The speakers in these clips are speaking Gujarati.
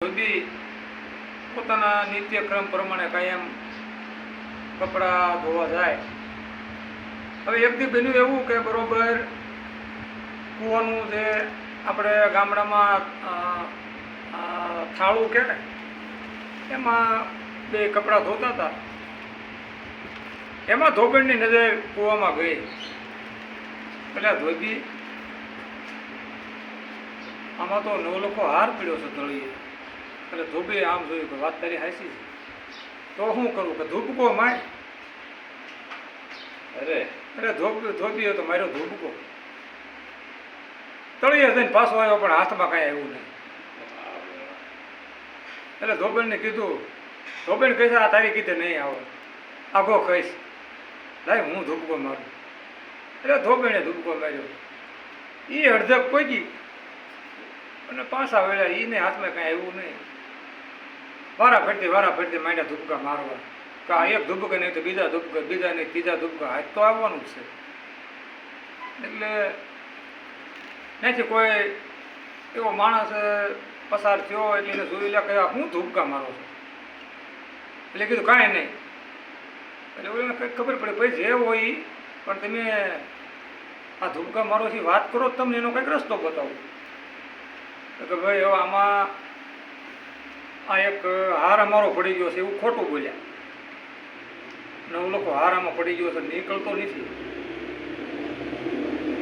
ધોબી પોતાના નિત્યક્રમ પ્રમાણે કાયમ કપડાં ધોવા જાય. હવે એક દી બન્યું એવું કે બરોબર કૂવાનું જે આપણે ગામડામાં થાળું કે એમાં બે કપડાં ધોતા હતા. એમાં ધોબણની નજર કૂવામાં ગઈ. એટલે ધોબી, આમાં તો નવ લોકો હાર પીડ્યો છે તળીએ એટલે ધોબીએ આમ જોયું કે વાત તારી હાસી છે. તો શું કરું કે ધૂપકો માય અરે. અરે ધોબ ધોબીએ તો માર્યો ધૂબકો. તળીએ જઈને પાછો આવ્યો પણ હાથમાં કાંઈ આવ્યું નહીં. એટલે ધોબેણને કીધું ધોબેણ કહીશ આ તારી કીધે નહીં આવે. આગો કહીશ. લાય હું ધૂપકો મારું. એટલે ધોબેણે ધૂપકો માર્યો. એ અડધક પહોંચી અને પાછા વેળા એને હાથમાં કાંઈ આવ્યું નહીં. વારા ફરતી વારા ફરતી માંડ્યા ધૂપકા મારવા તો આ એક ધૂપકા નહીં તો બીજા ધુબકા બીજા નહીં, ત્રીજા ધુબકા હાથ તો આવવાનું જ છે. એટલે નથી કોઈ એવો માણસ પસાર થયો એટલે એને જોઈ લે કે આ હું ધુબકા મારો છું. એટલે કીધું કાંઈ નહીં. એટલે ઓલાને કંઈક ખબર પડે, ભાઈ જે હોય પણ તમે આ ધુબકા મારો છે વાત કરો તમને એનો કંઈક રસ્તો બતાવો. કે ભાઈ હવે આમાં આ એક હાર અમારો પડી ગયો છે, એવું ખોટું બોલ્યા. નવ લોકો હાર આમાં પડી ગયો છે, નીકળતો નથી.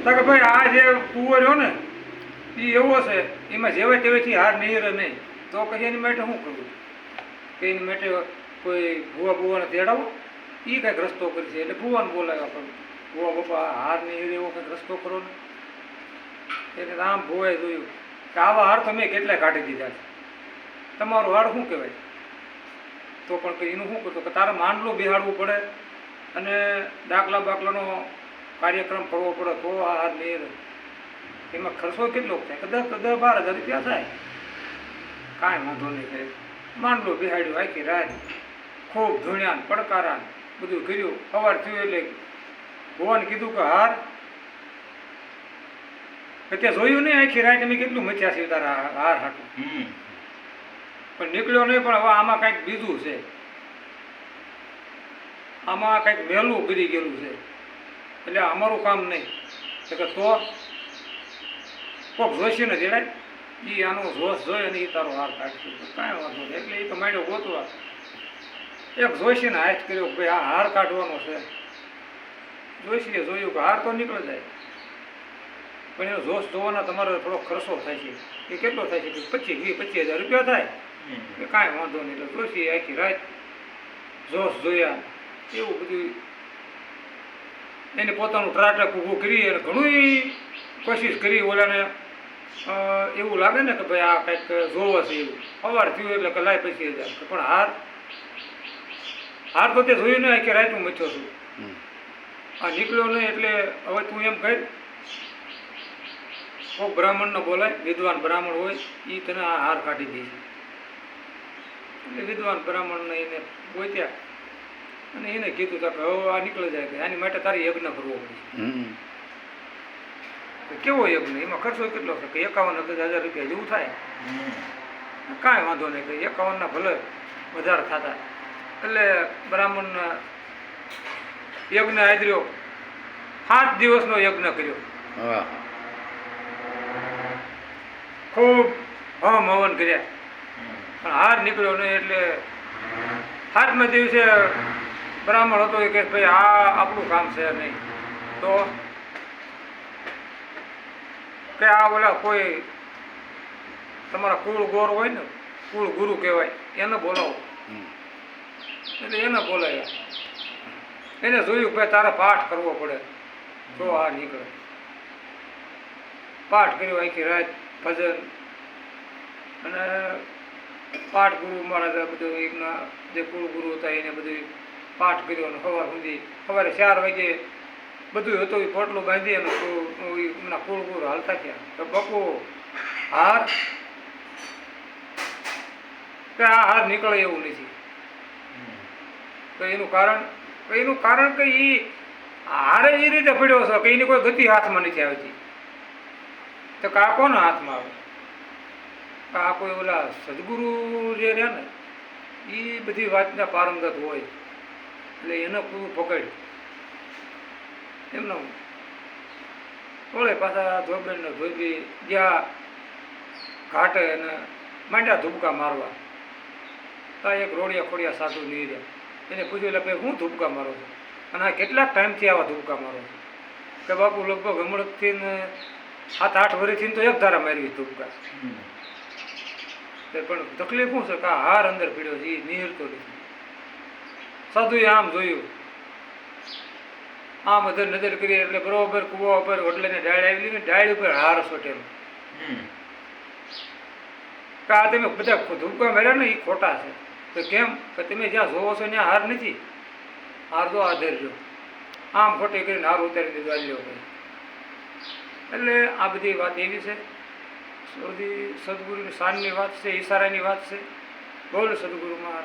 કે ભાઈ, આ જે કૂવો રહ્યો ને એ એવો છે, એમાં જેવે તેવેથી હાર નહીં રહે નહીં. તો પછી એની માટે શું કરવું? કે એની માટે કોઈ ભૂવા ભૂવાને તેડાવો? એ કંઈક રસ્તો કરી છે, એટલે ભૂવાને બોલાવ્યા પણ ભૂવા બાપા, હાર નહીં રહે એવો કંઈક રસ્તો કરો ને. એટલે આમ ભૂવાએ જોયું કે આવા હાર તો મેં કેટલા કાઢી દીધા છે. તમારું હાર શું કહેવાય? તો પણ કે એનું શું કરતો કે તારે માંડલું બિહાડવું પડે અને દાખલા બાકલાનો કાર્યક્રમ કરવો પડે તો આ હાર નહીં એમાં ખર્ચો કેટલો થાય? કે દસ દસ બાર હજાર રૂપિયા થાય. કાંઈ વાંધો નહીં થાય. માંડલો બિહાડ્યું, આખી રાત ખૂબ ધૂણ્યા પડકારા બધું કર્યું. સવાર થયું એટલે ભગવાન કીધું કે હાર. કે ત્યાં જોયું નહીં આખી રાત અમે કેટલું મચ્યા છે તારા હાર હાટું. પણ નીકળ્યો નહીં, પણ હવે આમાં કંઈક બીજું છે. આમાં કંઈક વહેલું કરી ગયેલું છે. એટલે અમારું કામ નહીં. એટલે તો કોક જોશી ને જેડાય એ આનો જોશ જોઈ અને એ તારો હાર કાઢશે. કાંઈ વાંધો નહીં. એટલે એ તો માંડ્યો ગોતવા. એક જોશીને હાથ કર્યો કે ભાઈ આ હાર કાઢવાનો છે. જોશીએ જોયું કે હાર તો નીકળી જાય. પણ એનો જોશ જોવાના તમારો થોડો ખર્ચો થાય છે. એ કેટલો થાય છે? પચીસ, વીસ, પચીસ હજાર રૂપિયા થાય. કે કાંઈ વાંધો નહીં એટલે જોશી આખી રાત જોશ જોયા. એવું બધું. એને પોતાનું ત્રાટક ઊભું કરી અને ઘણું કોશિશ કરી ઓલાને. એવું લાગે ને કે ભાઈ આ કંઈક જોવો છે એવું. સવાર થયું એટલે કે લાય પછી હજાર પણ હાર હાર તો તે જોયું ને આખી રાઈટ હું મચ્યો છું આ નીકળ્યો નહીં એટલે હવે તું એમ કહી કોઈ બ્રાહ્મણને બોલાય વિદ્વાન બ્રાહ્મણ હોય એ તને આ હાર કાઢી દે છે. એટલે વિદ્વાન બ્રાહ્મણને એને ગોત્યા. અને એને કીધું કે હવે આ નીકળી જાય કે આની માટે તારે યજ્ઞ કરવો પડશે કેવો યજ્ઞ? એમાં ખર્ચો કેટલો છે? કે એકાવન હજાર રૂપિયા જેવું થાય. કાંઈ વાંધો નહીં કે એકાવનના ભલે વધારે થતા. એટલે બ્રાહ્મણના યજ્ઞ આદર્યો. સાત દિવસનો યજ્ઞ કર્યો. ખૂબ હમ હવન કર્યા. પણ હાર નીકળ્યો નહીં એટલે હાથમાં દિવસે બ્રાહ્મણ હતો એ કે ભાઈ, આ આપણું કામ છે નહીં. તો કે આ ઓલા કોઈ તમારા કુળ ગોર હોય ને, કુળ ગુરુ કહેવાય, એને બોલાવો. એટલે એને બોલાવ્યા એને જોયું ભાઈ, તારે પાઠ કરવો પડે. તો આ નીકળે. પાઠ કર્યો, આખી રાત ભજન અને પાઠ ગુરુ મારા બધું એમના જે ગુરુ હતા એને બધું પાઠ કર્યો અને સવાર સુધી. સવારે ચાર વાગે બધું હતું, એ પોટલું બાંધી અને એમના કુળ ગુરુ હાલતા થયા. તો બકો હાર? કે આ હાર નીકળે એવું નથી. તો એનું કારણ એનું કારણ કે એ હારે એ રીતે પડ્યો છે કે એની કોઈ ગતિ હાથમાં નથી આવતી. તો કા કોના હાથમાં આવે? આ કોઈ ઓલા સદગુરુ જે રહ્યા ને એ બધી વાતના પારંગત હોય. એટલે એને પૂરું પકડ એમનો ઓળે પાછા ધોબેન ને ધોબી ગયા ઘાટે અને માંડ્યા ધૂબકા મારવા. તો એક રોડિયા ખોડિયા સાધુ રહ્યા એને પૂછ્યું, એટલે ભાઈ, હું ધૂપકા મારો છું? અને આ કેટલાક ટાઈમથી આવા ધૂબકા મારો છું? કે બાપુ, લગભગ હમણાંથી ને સાત આઠ વર્ષથી તો એક ધારા મારવી ધૂપકા તે પણ તકલીફ શું છે? કે હાર અંદર પીડ્યો છે એ નિહરતો નથી. સાધુએ આમ જોયું. આમ અધર નજર કરી એટલે બરોબર કુવા ઉપર હોટલેને ડાળ આવી ને ડાળ ઉપર હાર સોટેલો આ તમે બધા ધૂપકા મેળ્યા ને એ ખોટા છે. તો કેમ? કે તમે જ્યાં જોવો છો ત્યાં હાર નથી. હાર તો આધર જો આમ ખોટી કરીને હાર ઉતારી દીધો આલ્યો એટલે આ બધી વાત એવી છે. બધી સદગુરુની શાનની વાત છે ઈશારાની વાત છે. બોલ સદગુરુમાં